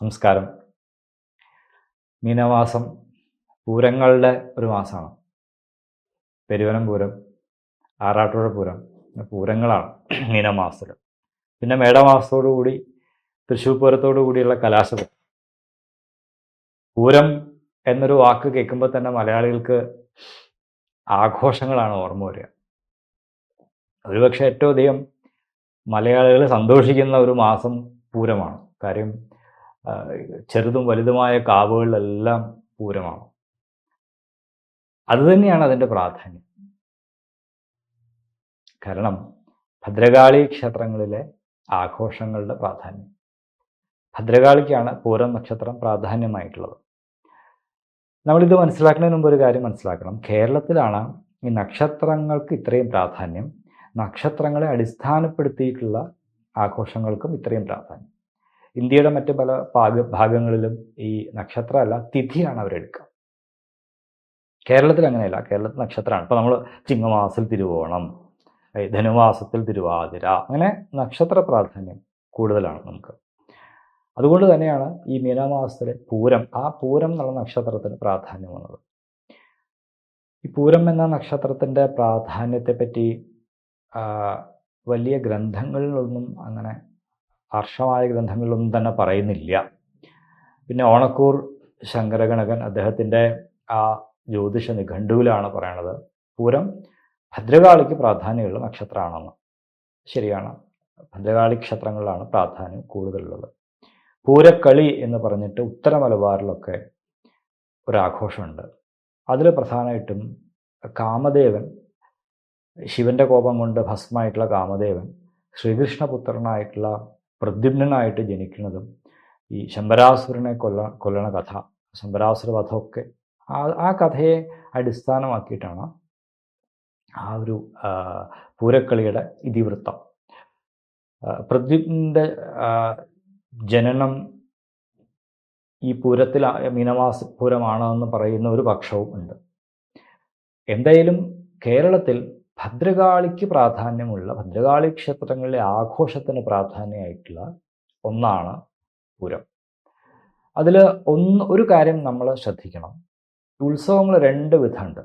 നമസ്കാരം. മീനമാസം പൂരങ്ങളുടെ ഒരു മാസമാണ്. പെരുവനം പൂരം ആറാട്ടുപുഴ പൂരം പൂരങ്ങളാണ് മീനമാസത്തിൽ പിന്നെ മേടമാസത്തോടുകൂടി തൃശ്ശൂർ പൂരത്തോടു കൂടിയുള്ള കലാശപൂരം പൂരം എന്നൊരു വാക്ക് കേൾക്കുമ്പോൾ തന്നെ മലയാളികൾക്ക് ആഘോഷങ്ങളാണ് ഓർമ്മ വരിക. ഒരുപക്ഷെ ഏറ്റവും അധികം മലയാളികൾ സന്തോഷിക്കുന്ന ഒരു മാസം പൂരമാണ്. കാര്യം ചെറുതും വലുതുമായ കാവുകളിലെല്ലാം പൂരമാണ്. അതുതന്നെയാണ് അതിന്റെ പ്രാധാന്യം. കാരണം ഭദ്രകാളി ക്ഷേത്രങ്ങളിലെ ആഘോഷങ്ങളുടെ പ്രാധാന്യം. ഭദ്രകാളിക്കാണ് പൂരം നക്ഷത്രം പ്രാധാന്യമായിട്ടുള്ളത്. നമ്മളിത് മനസ്സിലാക്കുന്നതിന് മുമ്പ് ഒരു കാര്യം മനസ്സിലാക്കണം. കേരളത്തിലാണ് ഈ നക്ഷത്രങ്ങൾക്ക് ഇത്രയും പ്രാധാന്യം. നക്ഷത്രങ്ങളെ അടിസ്ഥാനപ്പെടുത്തിയിട്ടുള്ള ആഘോഷങ്ങൾക്കും ഇത്രയും പ്രാധാന്യം. ഇന്ത്യയുടെ മറ്റ് പല ഭാഗ ഭാഗങ്ങളിലും ഈ നക്ഷത്രമല്ല തിഥിയാണ് അവരെടുക്കുക. കേരളത്തിൽ അങ്ങനെയല്ല. കേരളത്തിൽ നക്ഷത്രമാണ്. ഇപ്പോൾ നമ്മൾ ചിങ്ങമാസത്തിൽ തിരുവോണം ധനുമാസത്തിൽ തിരുവാതിര അങ്ങനെ നക്ഷത്ര പ്രാധാന്യം കൂടുതലാണ് നമുക്ക്. അതുകൊണ്ട് തന്നെയാണ് ഈ മീനമാസത്തിലെ പൂരം ആ പൂരം എന്നുള്ള നക്ഷത്രത്തിന് പ്രാധാന്യം വന്നത്. ഈ പൂരം എന്ന നക്ഷത്രത്തിന്റെ പ്രാധാന്യത്തെപ്പറ്റി വലിയ ഗ്രന്ഥങ്ങളിലൊന്നും അങ്ങനെ ഹർഷമായ ഗ്രന്ഥങ്ങളിലൊന്നും തന്നെ പറയുന്നില്ല. പിന്നെ ഓണക്കൂർ ശങ്കരഗണകൻ അദ്ദേഹത്തിന്റെ ആ ജ്യോതിഷ നിഘണ്ടുവിലാണ് പറയണത്. പൂരം ഭദ്രകാളിക്ക് പ്രാധാന്യമുള്ള നക്ഷത്രമാണെന്ന്. ശരിയാണ്. ഭദ്രകാളി ക്ഷേത്രങ്ങളിലാണ് പ്രാധാന്യം കൂടുതലുള്ളത്. പൂരക്കളി എന്ന് പറഞ്ഞിട്ട് ഉത്തര മലബാറിലൊക്കെ ഒരാഘോഷമുണ്ട്. അതിൽ പ്രധാനമായിട്ടും കാമദേവൻ ശിവന്റെ കോപം കൊണ്ട് ഭസ്മായിട്ടുള്ള കാമദേവൻ ശ്രീകൃഷ്ണപുത്രനായിട്ടുള്ള പ്രദ്യുമ്നായിട്ട് ജനിക്കുന്നതും ഈ ശമ്പരാസുരനെ കൊല്ല കൊല്ലണ കഥ ശമ്പരാസുര വധമൊക്കെ ആ ആ കഥയെ അടിസ്ഥാനമാക്കിയിട്ടാണ് ആ ഒരു പൂരക്കളിയുടെ ഇതിവൃത്തം. പ്രദ്യുപ്നന്റെ ജനനം ഈ പൂരത്തിൽ മീനവാസ പൂരമാണ് എന്ന് പറയുന്ന ഒരു പക്ഷവും ഉണ്ട്. എന്തായാലും കേരളത്തിൽ ഭദ്രകാളിക്ക് പ്രാധാന്യമുള്ള ഭദ്രകാളി ക്ഷേത്രങ്ങളിലെ ആഘോഷത്തിന് പ്രാധാന്യമായിട്ടുള്ള ഒന്നാണ് പൂരം. അതിൽ ഒന്ന് ഒരു കാര്യം നമ്മൾ ശ്രദ്ധിക്കണം. ഉത്സവങ്ങൾ രണ്ട് വിധമുണ്ട്.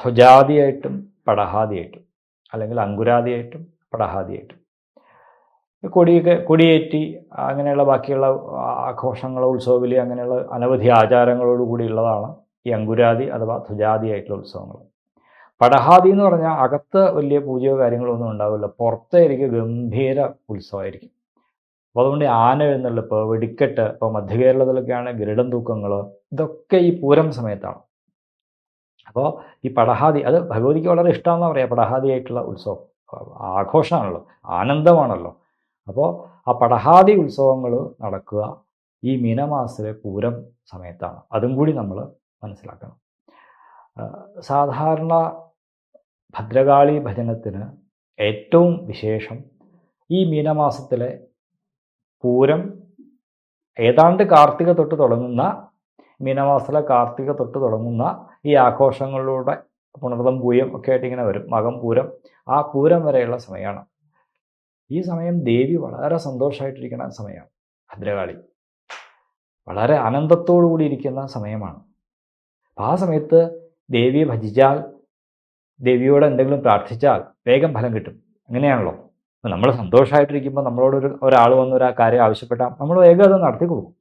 ധ്വജാതിയായിട്ടും പടഹാദിയായിട്ടും അല്ലെങ്കിൽ അങ്കുരാദിയായിട്ടും പടഹാദിയായിട്ടും. കൊടിയൊക്കെ കൊടിയേറ്റി അങ്ങനെയുള്ള ബാക്കിയുള്ള ആഘോഷങ്ങൾ ഉത്സവബലി അങ്ങനെയുള്ള അനവധി ആചാരങ്ങളോടുകൂടിയുള്ളതാണ് ഈ അങ്കുരാതി അഥവാ ധ്വജാതിയായിട്ടുള്ള ഉത്സവങ്ങൾ പടഹാദി എന്ന് പറഞ്ഞാൽ അകത്ത് വലിയ പൂജയോ കാര്യങ്ങളോ ഒന്നും ഉണ്ടാവില്ല. പുറത്തായിരിക്കും ഗംഭീര ഉത്സവമായിരിക്കും. അപ്പോൾ അതുകൊണ്ട് ആന എഴുന്നള്ളിപ്പ് വെടിക്കെട്ട് ഇപ്പോൾ മധ്യകേരളത്തിലൊക്കെയാണ് ഗരുഡം തൂക്കങ്ങൾ ഇതൊക്കെ ഈ പൂരം സമയത്താണ്. അപ്പോൾ ഈ പടഹാദി അത് ഭഗവതിക്ക് വളരെ ഇഷ്ടമാണെന്ന് പറയാം പടഹാദി ആയിട്ടുള്ള ഉത്സവം. ആഘോഷമാണല്ലോ ആനന്ദമാണല്ലോ. അപ്പോൾ ആ പടഹാദി ഉത്സവങ്ങൾ നടക്കുക ഈ മീനമാസത്തിലെ പൂരം സമയത്താണ്. അതും കൂടി നമ്മൾ മനസ്സിലാക്കണം. സാധാരണ ഭദ്രകാളി ഭജനത്തിന് ഏറ്റവും വിശേഷം ഈ മീനമാസത്തിലെ പൂരം ഏതാണ്ട് കാർത്തിക തൊട്ട് തുടങ്ങുന്ന മീനമാസത്തിലെ കാർത്തിക തൊട്ട് തുടങ്ങുന്ന ഈ ആഘോഷങ്ങളിലൂടെ പുണർതം പൂയം ഒക്കെ ആയിട്ട് ഇങ്ങനെ വരും. മകം പൂരം ആ പൂരം വരെയുള്ള സമയമാണ്. ഈ സമയം ദേവി വളരെ സന്തോഷമായിട്ടിരിക്കുന്ന സമയമാണ്. ഭദ്രകാളി വളരെ ആനന്ദത്തോടു കൂടി ഇരിക്കുന്ന സമയമാണ്. അപ്പം ആ സമയത്ത് ദേവിയെ ഭജിച്ചാൽ ദേവിയോട് എന്തെങ്കിലും പ്രാർത്ഥിച്ചാൽ വേഗം ഫലം കിട്ടും. അങ്ങനെയാണല്ലോ. നമ്മൾ സന്തോഷമായിട്ടിരിക്കുമ്പോൾ നമ്മളോടൊരു ഒരാൾ വന്ന് ഒരു കാര്യം ആവശ്യപ്പെട്ടാൽ നമ്മൾ വേഗം അത് നടത്തി കൊടുക്കും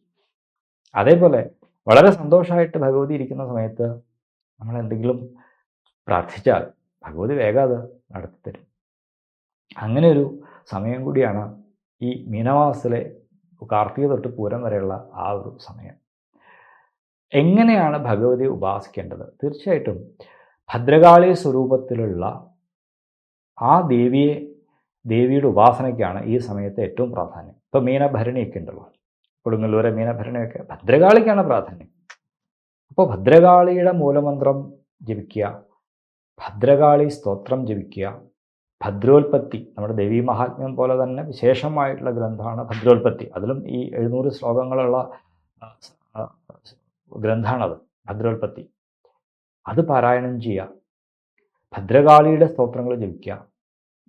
അതേപോലെ വളരെ സന്തോഷമായിട്ട് ഭഗവതി ഇരിക്കുന്ന സമയത്ത് നമ്മൾ എന്തെങ്കിലും പ്രാർത്ഥിച്ചാൽ ഭഗവതി വേഗം അത് നടത്തിത്തരും അങ്ങനെ ഒരു സമയം കൂടിയാണ് ഈ മീനമാസത്തിലെ കാർത്തിക തൊട്ട് പൂരം വരെയുള്ള ആ ഒരു സമയം. എങ്ങനെയാണ് ഭഗവതി ഉപാസിക്കേണ്ടത്? തീർച്ചയായിട്ടും ഭദ്രകാളി സ്വരൂപത്തിലുള്ള ആ ദേവിയെ ദേവിയുടെ ഉപാസനയ്ക്കാണ് ഈ സമയത്ത് ഏറ്റവും പ്രാധാന്യം. ഇപ്പോൾ മീനഭരണിയൊക്കെ ഉണ്ടല്ലോ. കൊടുങ്ങല്ലൂരെ മീനഭരണിയൊക്കെ ഭദ്രകാളിക്കാണ് പ്രാധാന്യം. അപ്പോൾ ഭദ്രകാളിയുടെ മൂലമന്ത്രം ജപിക്കുക ഭദ്രകാളി സ്തോത്രം ജപിക്കുക ഭദ്രോൽപത്തി നമ്മുടെ ദേവീ മഹാത്മ്യം പോലെ തന്നെ വിശേഷമായിട്ടുള്ള ഗ്രന്ഥമാണ് ഭദ്രോൽപത്തി. അതിലും ഈ എഴുന്നൂറ് ശ്ലോകങ്ങളുള്ള ഗ്രന്ഥമാണത് ഭദ്രോൽപത്തി. അത് പാരായണം ചെയ്യുക ഭദ്രകാളിയുടെ സ്തോത്രങ്ങൾ ജപിക്കുക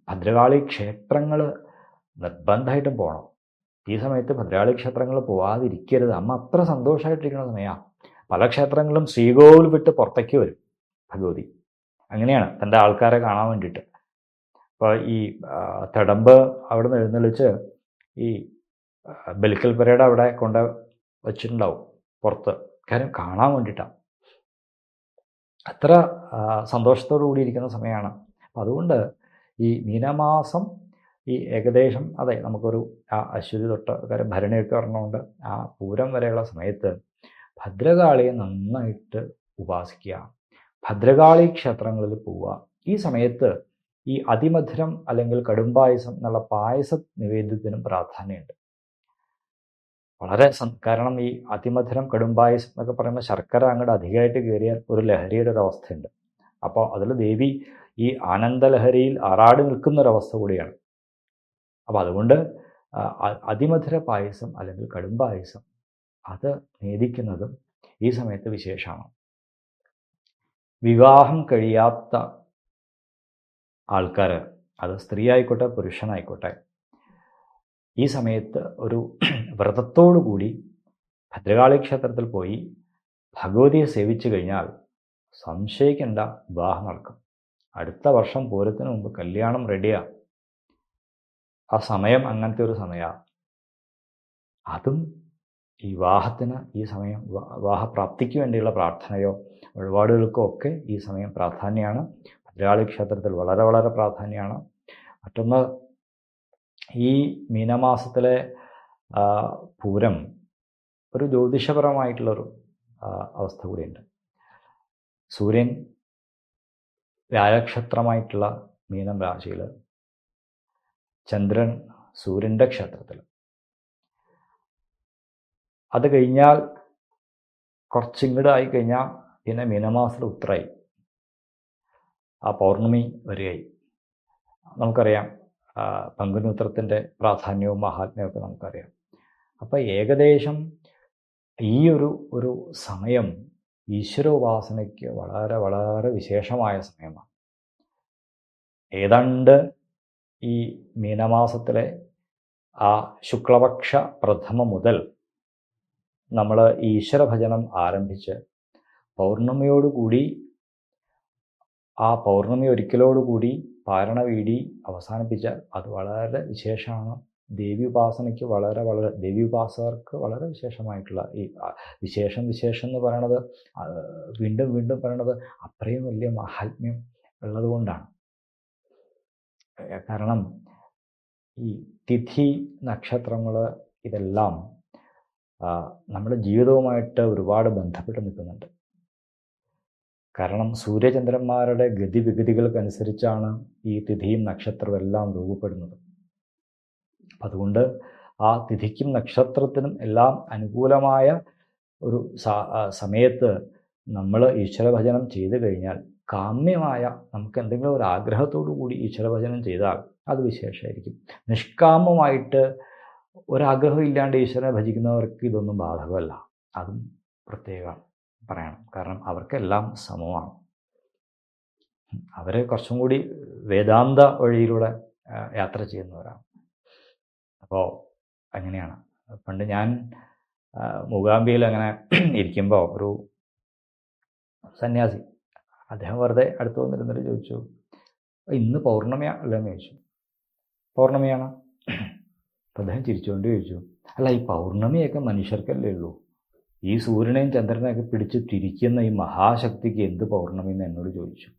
ഭദ്രകാളി ക്ഷേത്രങ്ങൾ നിർബന്ധമായിട്ടും പോകണം ഈ സമയത്ത് ഭദ്രകാളി ക്ഷേത്രങ്ങൾ പോവാതിരിക്കരുത്. അമ്മ അത്ര സന്തോഷമായിട്ടിരിക്കുന്ന സമയമാണ് പല ക്ഷേത്രങ്ങളും ശ്രീകോവിൽ വിട്ട് പുറത്തേക്ക് വരും ഭഗവതി. അങ്ങനെയാണ് തന്റെ ആൾക്കാരെ കാണാൻ വേണ്ടിയിട്ട്. അപ്പോൾ ഈ തടമ്പ് അവിടെ നിന്ന് എഴുന്നള്ളിച്ച് ഈ ബലിക്കൽ പരേഡ് അവിടെ കൊണ്ട് വെച്ചിട്ടുണ്ടാവും പുറത്ത്. കാര്യം കാണാൻ വേണ്ടിയിട്ടാണ് അത്ര സന്തോഷത്തോടു കൂടി ഇരിക്കുന്ന സമയമാണ്. അപ്പം അതുകൊണ്ട് ഈ മീനമാസം ഈ ഏകദേശം അതെ നമുക്കൊരു ആ അശ്വതി തൊട്ട് വരെ ഭരണിയൊക്കെ പറഞ്ഞുകൊണ്ട് ആ പൂരം വരെയുള്ള സമയത്ത് ഭദ്രകാളിയെ നന്നായിട്ട് ഉപാസിക്കുക. ഭദ്രകാളി ക്ഷേത്രങ്ങളിൽ പോവുക. ഈ സമയത്ത് ഈ അതിമധുരം അല്ലെങ്കിൽ കടുംപായസം എന്നുള്ള പായസ നിവേദ്യത്തിനും പ്രാധാന്യമുണ്ട്. വളരെ കാരണം ഈ അതിമധുരം കടുംപായസം എന്നൊക്കെ പറയുമ്പോൾ ശർക്കര അങ്ങോട്ട് അധികമായിട്ട് കയറിയാൽ ഒരു ലഹരിയുടെ ഒരു അവസ്ഥയുണ്ട്. അപ്പോൾ അതിൽ ദേവി ഈ ആനന്ദലഹരിയിൽ ആറാടി നിൽക്കുന്ന ഒരവസ്ഥ കൂടിയാണ്. അപ്പോൾ അതുകൊണ്ട് അതിമധുര പായസം അല്ലെങ്കിൽ കടുംപായസം അത് നേദിക്കുന്നതും ഈ സമയത്ത് വിശേഷമാണ്. വിവാഹം കഴിയാത്ത ആൾക്കാർ അത് സ്ത്രീ ആയിക്കോട്ടെ പുരുഷനായിക്കോട്ടെ ഈ സമയത്ത് ഒരു വ്രതത്തോടു കൂടി ഭദ്രകാളി ക്ഷേത്രത്തിൽ പോയി ഭഗവതിയെ സേവിച്ചു കഴിഞ്ഞാൽ സംശയിക്കേണ്ട വിവാഹം നടക്കും. അടുത്ത വർഷം പൂരത്തിന് മുമ്പ് കല്യാണം റെഡിയാ ആ. സമയം അങ്ങനത്തെ ഒരു സമയമാണ് അതും ഈ വിവാഹത്തിന് ഈ സമയം വിവാ- വിവാഹപ്രാപ്തിക്ക് വേണ്ടിയുള്ള പ്രാർത്ഥനയോ വഴിപാടുകൾക്കോ ഒക്കെ ഈ സമയം പ്രാധാന്യമാണ് ഭദ്രകാളി ക്ഷേത്രത്തിൽ വളരെ വളരെ പ്രാധാന്യമാണ് മറ്റൊന്ന് ഈ മീനമാസത്തിലെ പൂരം ഒരു ജ്യോതിഷപരമായിട്ടുള്ളൊരു അവസ്ഥ കൂടിയുണ്ട്. സൂര്യൻ വ്യാഴക്ഷത്രമായിട്ടുള്ള മീനം രാശിയിൽ ചന്ദ്രൻ സൂര്യന്റെ ക്ഷേത്രത്തിൽ അത് കഴിഞ്ഞാൽ കുറച്ചിങ്ങടായി കഴിഞ്ഞാൽ പിന്നെ മീനമാസത്തിൽ ഉത്തരായി ആ പൗർണമി വരികയായി. നമുക്കറിയാം പങ്കുനുത്രത്തിന്റെ പ്രാധാന്യവും മഹാത്മ്യവും ഒക്കെ നമുക്കറിയാം. അപ്പോൾ ഏകദേശം ഈ ഒരു ഒരു സമയം ഈശ്വരോപാസനയ്ക്ക് വളരെ വളരെ വിശേഷമായ സമയമാണ്. ഏതാണ്ട് ഈ മീനമാസത്തിലെ ആ ശുക്ലപക്ഷ പ്രഥമ മുതൽ നമ്മൾ ഈശ്വര ഈശ്വരഭജനം ആരംഭിച്ച് പൗർണമിയോടുകൂടി ആ പൗർണമി ഒരിക്കലോടുകൂടി പാരണവീടി അവസാനിപ്പിച്ച അത് വളരെ വിശേഷമാണ്. ദേവി ഉപാസനയ്ക്ക് വളരെ വളരെ ദേവി ഉപാസകർക്ക് വളരെ വിശേഷമായിട്ടുള്ള ഈ വിശേഷം വിശേഷം എന്ന് പറയണത് വീണ്ടും വീണ്ടും പറയണത് അത്രയും വലിയ മാഹാത്മ്യം ഉള്ളതുകൊണ്ടാണ്. കാരണം ഈ തിഥി നക്ഷത്രങ്ങൾ ഇതെല്ലാം നമ്മുടെ ജീവിതവുമായിട്ട് ഒരുപാട് ബന്ധപ്പെട്ട് നിൽക്കുന്നുണ്ട്. കാരണം സൂര്യചന്ദ്രന്മാരുടെ ഗതിവിഗതികൾക്കനുസരിച്ചാണ് ഈ തിഥിയും നക്ഷത്രവും എല്ലാം രൂപപ്പെടുന്നത്. അതുകൊണ്ട് ആ തിഥിക്കും നക്ഷത്രത്തിനും എല്ലാം അനുകൂലമായ ഒരു സമയത്ത് നമ്മൾ ഈശ്വരഭജനം ചെയ്തു കഴിഞ്ഞാൽ കാമ്യമായ നമുക്ക് എന്തെങ്കിലും ഒരു ആഗ്രഹത്തോടു കൂടി ഈശ്വരഭജനം ചെയ്താൽ അത് വിശേഷമായിരിക്കും നിഷ്കാമമായിട്ട് ഒരാഗ്രഹം ഇല്ലാണ്ട് ഈശ്വരനെ ഭജിക്കുന്നവർക്ക് ഇതൊന്നും ബാധകമല്ല. അതും പ്രത്യേകം പറയണം. കാരണം അവർക്കെല്ലാം സമമാണ്. അവരെ കുറച്ചും കൂടി വേദാന്ത വഴിയിലൂടെ യാത്ര ചെയ്യുന്നവരാണ്. അപ്പോൾ അങ്ങനെയാണ്. പണ്ട് ഞാൻ മൂകാംബിയിൽ അങ്ങനെ ഇരിക്കുമ്പോൾ ഒരു സന്യാസി അദ്ദേഹം വെറുതെ അടുത്ത് വന്നിരുന്നിട്ട് ചോദിച്ചു ഇന്ന് പൗർണമിയാ? അല്ലെന്ന് ചോദിച്ചു. പൗർണമിയാണ്. അപ്പം അദ്ദേഹം ചിരിച്ചുകൊണ്ട് ചോദിച്ചു അല്ല ഈ പൗർണമിയൊക്കെ മനുഷ്യർക്കല്ലേ ഉള്ളൂ? ഈ സൂര്യനെയും ചന്ദ്രനെയൊക്കെ പിടിച്ച് തിരിക്കുന്ന ഈ മഹാശക്തിക്ക് എന്ത് പൗർണമി എന്ന് എന്നോട് ചോദിച്ചു.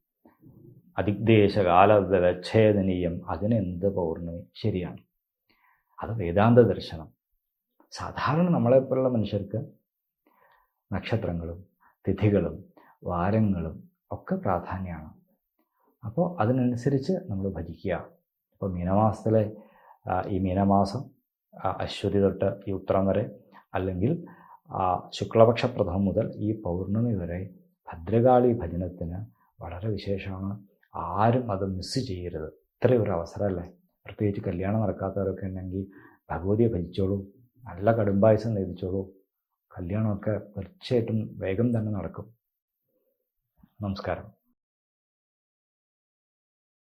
അതിഗ്ദേശകാല വ്യച്ഛേദനീയം അതിനെന്ത് പൗർണമി ശരിയാണ്. അത് വേദാന്ത ദർശനം. സാധാരണ നമ്മളെപ്പോലുള്ള മനുഷ്യർക്ക് നക്ഷത്രങ്ങളും തിഥികളും വാരങ്ങളും ഒക്കെ പ്രാധാന്യമാണ്. അപ്പോൾ അതിനനുസരിച്ച് നമ്മൾ ഭജിക്കുക. ഇപ്പോൾ മീനമാസത്തിലെ ഈ മീനമാസം അശ്വതി തൊട്ട് ഈ ഉത്തരം വരെ അല്ലെങ്കിൽ ആ, ശുക്ലപക്ഷ പ്രഥമം മുതൽ ഈ പൗർണമി വരെ ഭദ്രകാളി ഭജനത്തിന് വളരെ വിശേഷമാണ്. ആരും അത് മിസ് ചെയ്യരുത്. ഇത്രയും ഒരു അവസരമല്ലേ? പ്രത്യേകിച്ച് കല്യാണം നടക്കാത്തവരൊക്കെ ഉണ്ടെങ്കിൽ ഭഗവതിയെ ഭജിച്ചോളൂ. നല്ല കടുംബായസം നേടിച്ചോളൂ കല്യാണമൊക്കെ തീർച്ചയായിട്ടും വേഗം തന്നെ നടക്കും. നമസ്കാരം.